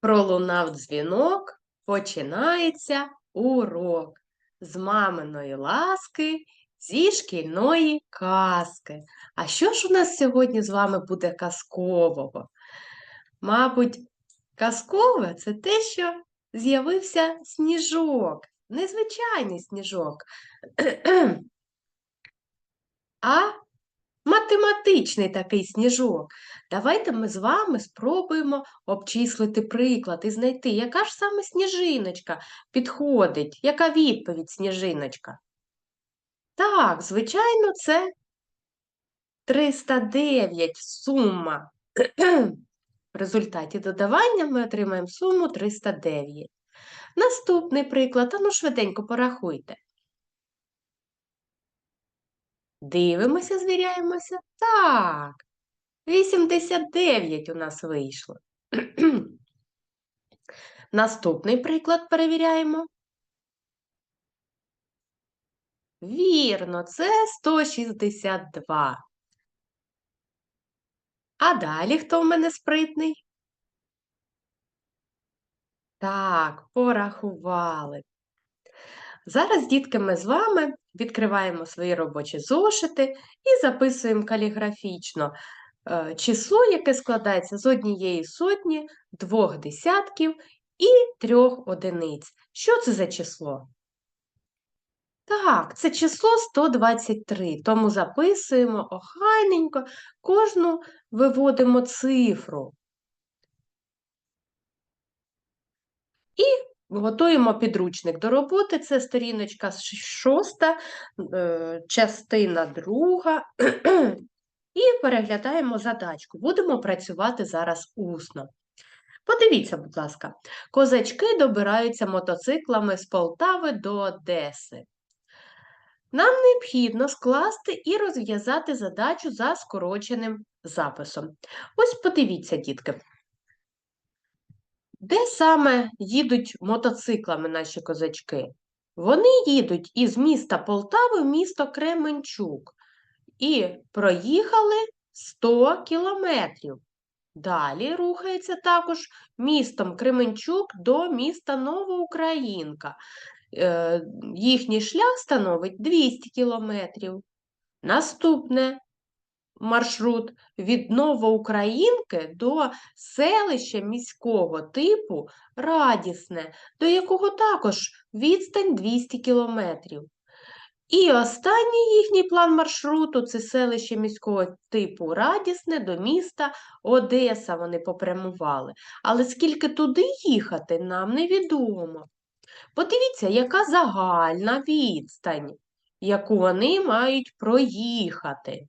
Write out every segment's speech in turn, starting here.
Пролунав дзвінок, починається урок з маминої ласки, зі шкільної казки. А що ж у нас сьогодні з вами буде казкового? Мабуть, казкове це те, що з'явився сніжок, незвичайний сніжок, а математичний такий сніжок. Давайте ми з вами спробуємо обчислити приклад і знайти, яка ж саме сніжиночка підходить, яка відповідь сніжиночка. Так, звичайно, це 309 сума. В результаті додавання ми отримаємо суму 309. Наступний приклад, а ну швиденько порахуйте. Дивимося, звіряємося. Так, 89 у нас вийшло. Наступний приклад перевіряємо. Вірно, це 162. А далі хто в мене спритний? Так, порахували. Зараз, дітки, ми з вами відкриваємо свої робочі зошити і записуємо каліграфічно е, число, яке складається з однієї сотні, двох десятків і трьох одиниць. Що це за число? Так, це число 123, тому записуємо охайненько, кожну виводимо цифру. І готуємо підручник до роботи. Це сторіночка шоста, е, частина друга. І переглядаємо задачку. Будемо працювати зараз усно. Подивіться, будь ласка, козачки добираються мотоциклами з Полтави до Одеси. Нам необхідно скласти і розв'язати задачу за скороченим записом. Ось подивіться, дітки. Де саме їдуть мотоциклами наші козачки? Вони їдуть із міста Полтави в місто Кременчук і проїхали 100 кілометрів. Далі рухається також містом Кременчук до міста Новоукраїнка. Е, їхній шлях становить 200 кілометрів. Наступне маршрут від Новоукраїнки до селища міського типу Радісне, до якого також відстань 200 кілометрів. І останній їхній план маршруту це селище міського типу Радісне до міста Одеса вони попрямували. Але скільки туди їхати, нам невідомо. Подивіться, яка загальна відстань, яку вони мають проїхати.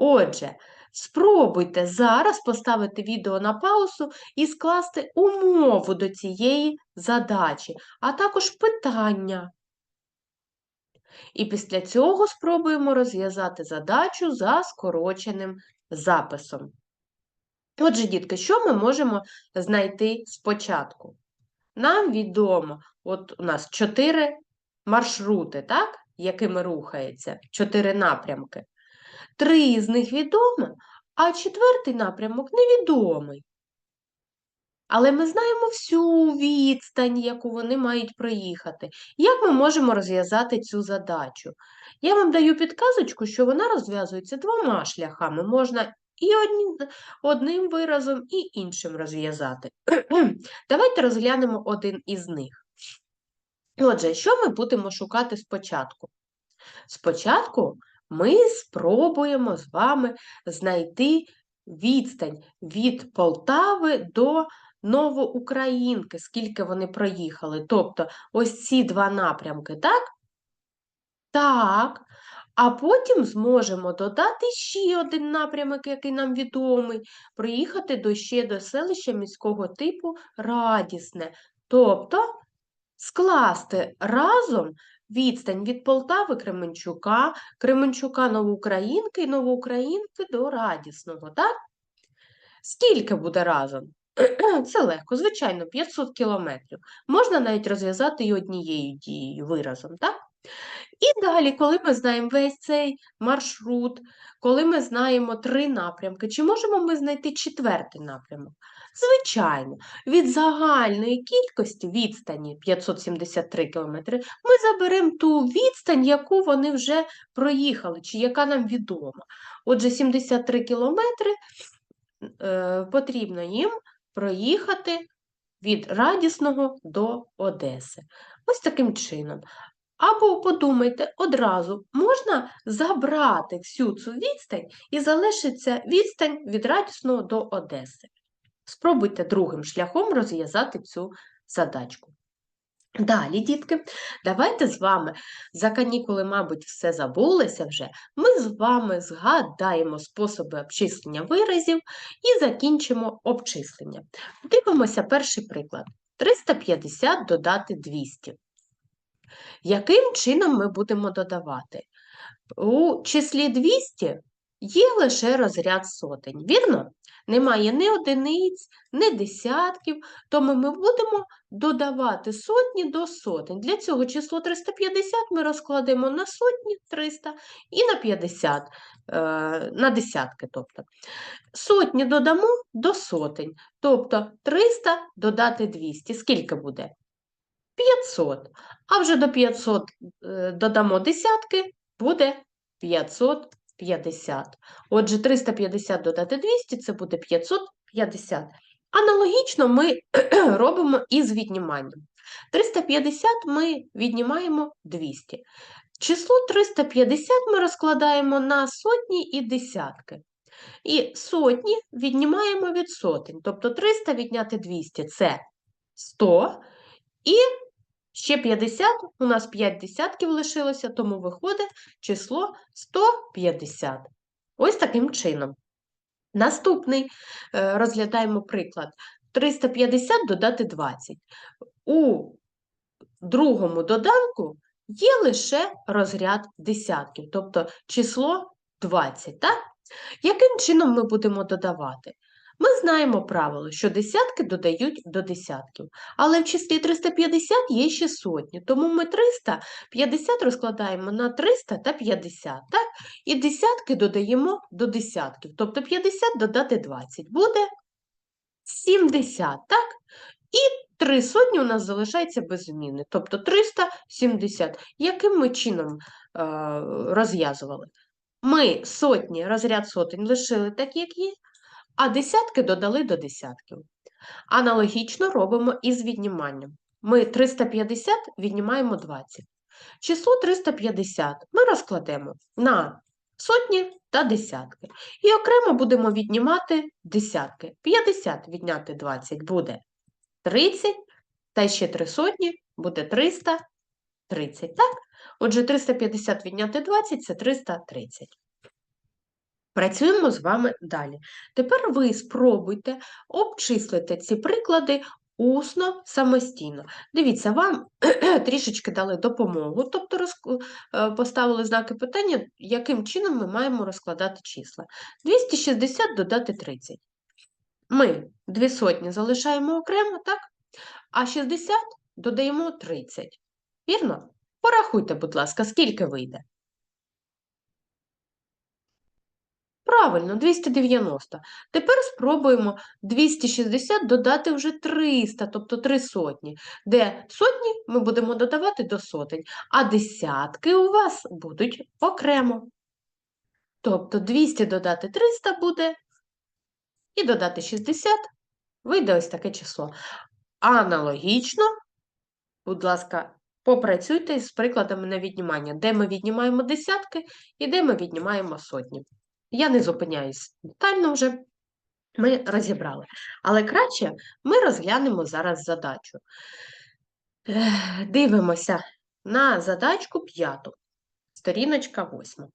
Отже, спробуйте зараз поставити відео на паузу і скласти умову до цієї задачі, а також питання. І після цього спробуємо розв'язати задачу за скороченим записом. Отже, дітки, що ми можемо знайти спочатку? Нам відомо, от у нас чотири маршрути, так, якими рухається, чотири напрямки. Три з них відомо, а четвертий напрямок невідомий. Але ми знаємо всю відстань, яку вони мають проїхати. Як ми можемо розв'язати цю задачу? Я вам даю підказочку, що вона розв'язується двома шляхами. Можна і одним виразом, і іншим розв'язати. Давайте розглянемо один із них. Отже, що ми будемо шукати спочатку? Спочатку ми спробуємо з вами знайти відстань від Полтави до Новоукраїнки, скільки вони проїхали. Тобто ось ці два напрямки, так? Так. А потім зможемо додати ще один напрямок, який нам відомий, проїхати до ще до селища міського типу Радісне. Тобто скласти разом відстань від Полтави Кременчука, Кременчука Новоукраїнки і Новоукраїнки до Радісного, так? Скільки буде разом? Це легко, звичайно, 500 кілометрів. Можна навіть розв'язати і однією дією виразом, так? І далі, коли ми знаємо весь цей маршрут, коли ми знаємо три напрямки, чи можемо ми знайти четвертий напрямок? Звичайно, від загальної кількості відстані 573 км ми заберемо ту відстань, яку вони вже проїхали, чи яка нам відома. Отже, 73 кілометри е, потрібно їм проїхати від Радісного до Одеси. Ось таким чином. Або подумайте одразу, можна забрати всю цю відстань і залишиться відстань від Радісного до Одеси. Спробуйте другим шляхом розв'язати цю задачку. Далі, дітки, давайте з вами за канікули, мабуть, все забулося вже. Ми з вами згадаємо способи обчислення виразів і закінчимо обчислення. Дивимося перший приклад. 350 додати 200. Яким чином ми будемо додавати? У числі 200 є лише розряд сотень, вірно? Немає ні одиниць, ні десятків, тому ми будемо додавати сотні до сотень. Для цього число 350 ми розкладемо на сотні 300 і на 50, е, на десятки. тобто. Сотні додамо до сотень, тобто 300 додати 200. Скільки буде? 500. А вже до 500 е, додамо десятки, буде 550. Отже, 350 додати 200 це буде 550. Аналогічно ми робимо і з відніманням. 350 ми віднімаємо 200. Число 350 ми розкладаємо на сотні і десятки. І сотні віднімаємо від сотень. Тобто 300 відняти 200 це 100. І ще 50, у нас 5 десятків лишилося, тому виходить число 150. Ось таким чином. Наступний е, розглядаємо приклад. 350 додати 20. У другому доданку є лише розряд десятків, тобто число 20. Так? Яким чином ми будемо додавати? Ми знаємо правило, що десятки додають до десятків, але в числі 350 є ще сотні, тому ми 350 розкладаємо на 300 та 50, так? і десятки додаємо до десятків, тобто 50 додати 20 буде 70, так? І 3 сотні у нас залишається без зміни, тобто 370. Яким ми чином е, розв'язували? Ми сотні, розряд сотень лишили так, як є, а десятки додали до десятків. Аналогічно робимо і з відніманням. Ми 350 віднімаємо 20. Число 350 ми розкладемо на сотні та десятки. І окремо будемо віднімати десятки. 50 відняти 20 буде 30, та ще 3 сотні буде 330. Так? Отже, 350 відняти 20 це 330. Працюємо з вами далі. Тепер ви спробуйте обчислити ці приклади усно самостійно. Дивіться, вам трішечки дали допомогу, тобто е, поставили знаки питання, яким чином ми маємо розкладати числа. 260 додати 30. Ми дві сотні залишаємо окремо, так? А 60 додаємо 30. Вірно? Порахуйте, будь ласка, скільки вийде. Правильно, 290. Тепер спробуємо 260 додати вже 300, тобто 3 сотні, де сотні ми будемо додавати до сотень, а десятки у вас будуть окремо. Тобто 200 додати 300 буде, і додати 60 вийде ось таке число. Аналогічно, будь ласка, попрацюйте з прикладами на віднімання, де ми віднімаємо десятки і де ми віднімаємо сотні. Я не зупиняюсь детально вже, ми розібрали. Але краще ми розглянемо зараз задачу. Дивимося на задачку п'яту, сторіночка восьма.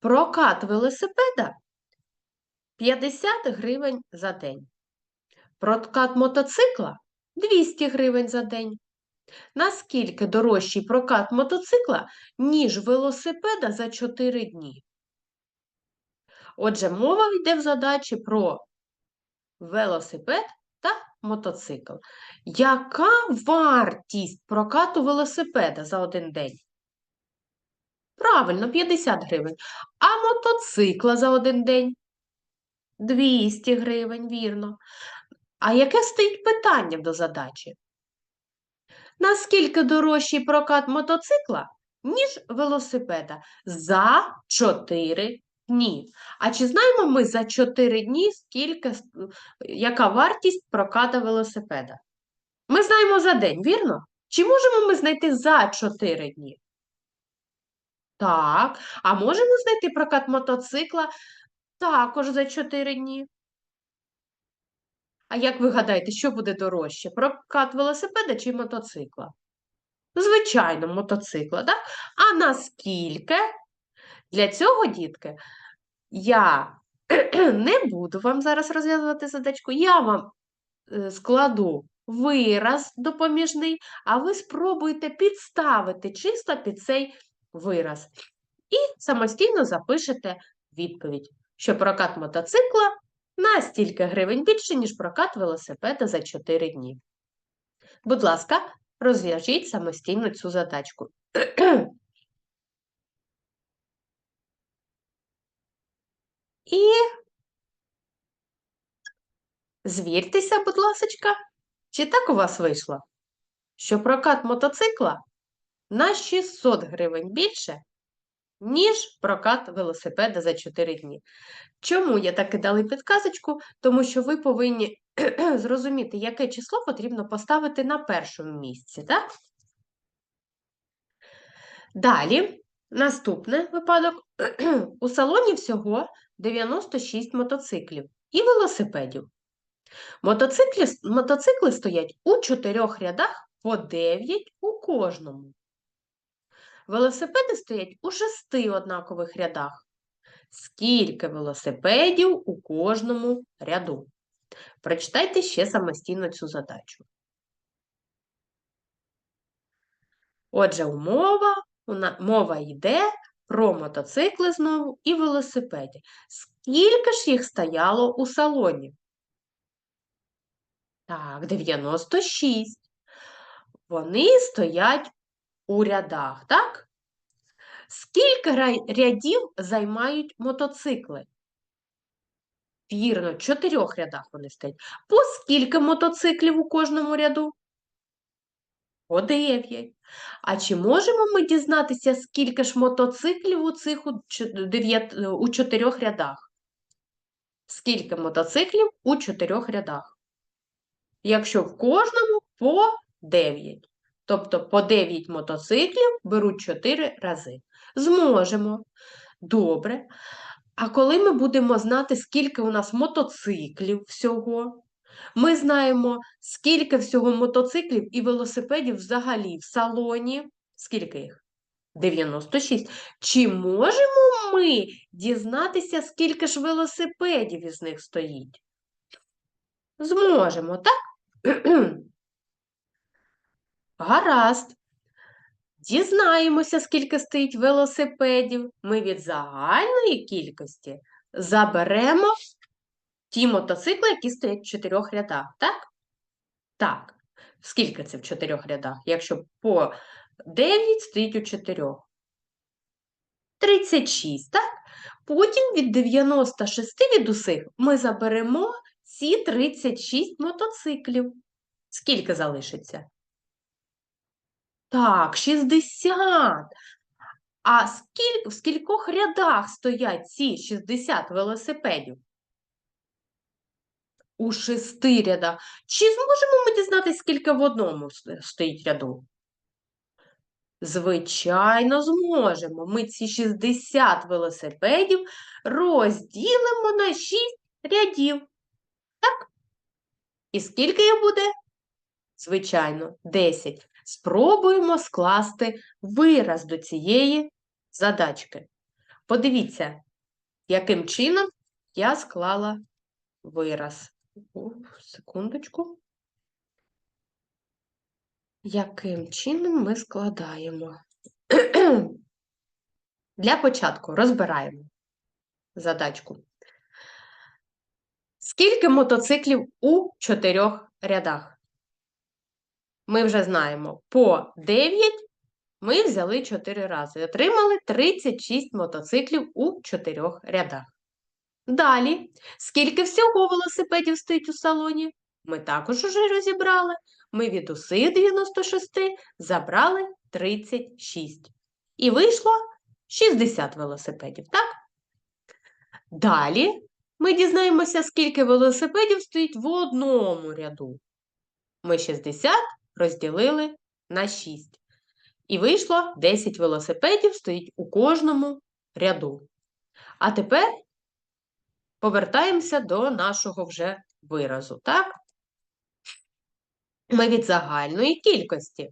Прокат велосипеда 50 гривень за день. Прокат мотоцикла 200 гривень за день. Наскільки дорожчий прокат мотоцикла, ніж велосипеда за 4 дні? Отже, мова йде в задачі про велосипед та мотоцикл. Яка вартість прокату велосипеда за один день? Правильно, 50 гривень. А мотоцикла за один день? 200 гривень, вірно. А яке стоїть питання до задачі? Наскільки дорожчий прокат мотоцикла, ніж велосипеда? За 4 дні. А чи знаємо ми за 4 дні, скільки, яка вартість проката велосипеда? Ми знаємо за день, вірно? Чи можемо ми знайти за 4 дні? Так. А можемо знайти прокат мотоцикла також за 4 дні? А як ви гадаєте, що буде дорожче? Прокат велосипеда чи мотоцикла? Звичайно, мотоцикла, так? А наскільки? Для цього, дітки, я не буду вам зараз розв'язувати задачку, я вам е, складу вираз допоміжний, а ви спробуйте підставити чисто під цей вираз. І самостійно запишете відповідь, що прокат мотоцикла на стільки гривень більше, ніж прокат велосипеда за 4 дні. Будь ласка, розв'яжіть самостійно цю задачку. І звіртеся, будь ласочка, чи так у вас вийшло, що прокат мотоцикла на 600 гривень більше, ніж прокат велосипеда за 4 дні. Чому я так і дали підказочку? Тому що ви повинні зрозуміти, яке число потрібно поставити на першому місці, так? Далі, наступний випадок. У салоні всього 96 мотоциклів і велосипедів. Мотоцикли, мотоцикли стоять у чотирьох рядах по 9 у кожному. Велосипеди стоять у шести однакових рядах. Скільки велосипедів у кожному ряду? Прочитайте ще самостійно цю задачу. Отже, умова, мова йде про мотоцикли знову і велосипеді. Скільки ж їх стояло у салоні? Так, 96. Вони стоять у рядах, так? Скільки рядів займають мотоцикли? Вірно, в чотирьох рядах вони стоять. По скільки мотоциклів у кожному ряду? По 9. А чи можемо ми дізнатися, скільки ж мотоциклів у цих у, е, чотирьох рядах? Скільки мотоциклів у чотирьох рядах? Якщо в кожному по 9. Тобто по 9 мотоциклів беруть 4 рази. Зможемо. Добре. А коли ми будемо знати, скільки у нас мотоциклів всього, ми знаємо, скільки всього мотоциклів і велосипедів взагалі в салоні. Скільки їх? 96. Чи можемо ми дізнатися, скільки ж велосипедів із них стоїть? Зможемо, так? Гаразд. Дізнаємося, скільки стоїть велосипедів. Ми від загальної кількості заберемо ті мотоцикли, які стоять в чотирьох рядах, так? Так. Скільки це в чотирьох рядах? Якщо по 9 стоїть у чотирьох. 36, так? Потім від 96 від усіх ми заберемо ці 36 мотоциклів. Скільки залишиться? Так, 60. А скільки, в скількох рядах стоять ці 60 велосипедів? У шести рядах. Чи зможемо ми дізнатися, скільки в одному стоїть ряду? Звичайно, зможемо. Ми ці 60 велосипедів розділимо на 6 рядів. Так? І скільки їх буде? Звичайно, 10. Спробуємо скласти вираз до цієї задачки. Подивіться, яким чином я склала вираз. Секундочку. Яким чином ми складаємо? Для початку розбираємо задачку. Скільки мотоциклів у чотирьох рядах? Ми вже знаємо по 9 ми взяли 4 рази отримали 36 мотоциклів у 4 рядах. Далі, скільки всього велосипедів стоїть у салоні? Ми також уже розібрали. Ми від усіх 96 забрали 36. І вийшло 60 велосипедів, так? Далі ми дізнаємося, скільки велосипедів стоїть в одному ряду. Ми 60 розділили на 6. І вийшло 10 велосипедів стоїть у кожному ряду. А тепер повертаємося до нашого вже виразу, так? Ми від загальної кількості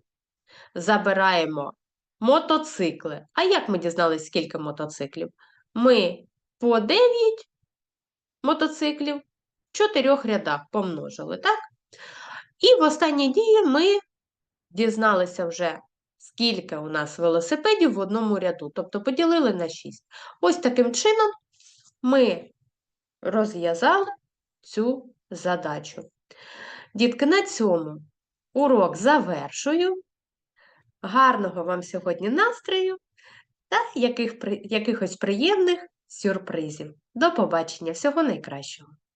забираємо мотоцикли. А як ми дізналися, скільки мотоциклів? Ми по 9 мотоциклів в чотирьох рядах помножили, так? І в останній дії ми дізналися вже, скільки у нас велосипедів в одному ряду, тобто поділили на 6. Ось таким чином ми розв'язали цю задачу. Дітки, на цьому урок завершую. Гарного вам сьогодні настрою та яких, якихось приємних сюрпризів. До побачення, всього найкращого!